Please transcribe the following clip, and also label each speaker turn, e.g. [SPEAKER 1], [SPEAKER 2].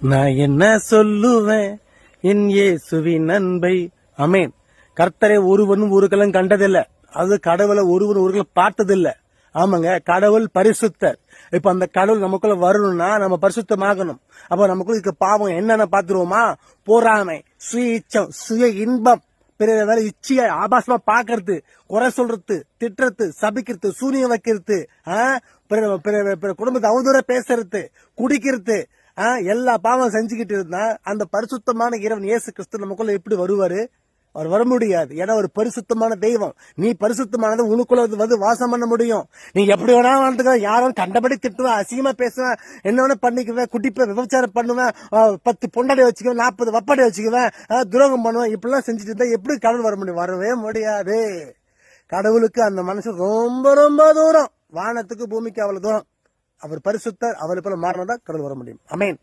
[SPEAKER 1] நான் என்ன சொல்லுவேன்? என் இயேசுவின் அன்பை. அமேன் கர்த்தரை ஒருவனும் ஒரு கலம் கண்டதில்லை. அது கடவுளை ஒருவன் ஒருக்கலும் பார்த்ததில்ல. ஆமாங்க கடவுள் பரிசுத்தர். இப்ப அந்த கடவுள் நமக்குள்ள வரணும்னா நம்ம பரிசுத்தமாகணும். அப்ப நமக்குள்ள இருக்க பாவம் என்னென்ன பாத்துருவோமா போராமை சுய இச்சம் சுய இன்பம். பிற வேலை இச்சையா ஆபாசமா பாக்குறது குறை சொல்றது திட்டுறது சபிக்கிறது சூனியம் வைக்கிறது ஆ? பிற- பிற- பிற குடும்பத்தை அவதூற பேசுறது குடிக்கிறது எல்லா பாவம் செஞ்சுக்கிட்டு இருந்தா அந்த பரிசுத்தமான இறைவன் இயேசு கிறிஸ்து நமக்குள்ள எப்படி வருவாரு? அவர் வர முடியாது. ஏன்னா ஒரு பரிசுத்தமான தெய்வம். நீ பரிசுத்தமானது உனக்குள்ள வந்து- வந்து வாசம் பண்ண முடியும். நீ எப்படி வேணா வாழ்ந்துக்க. யாரும் கண்டபடி திட்டுவேன் அசிங்கமா பேசுவேன் என்ன வேணா பண்ணிக்குவேன் குட்டிப்பேன் விபச்சாரம் பண்ணுவேன் பத்து பொண்டாடி வச்சுக்குவேன் நாற்பது வப்பாடி வச்சுக்குவேன் துரோகம் பண்ணுவேன் இப்படிலாம் செஞ்சுட்டு இருந்தா எப்படி கடவுள் வர முடியும்? வரவே முடியாது. கடவுளுக்கு அந்த மனசு ரொம்ப ரொம்ப தூரம். வானத்துக்கு பூமிக்கு அவ்வளவு தூரம். அவர் பரிசுத்தர் அவரை போல மாறினதான் கடவுள் வர முடியும். அமேன்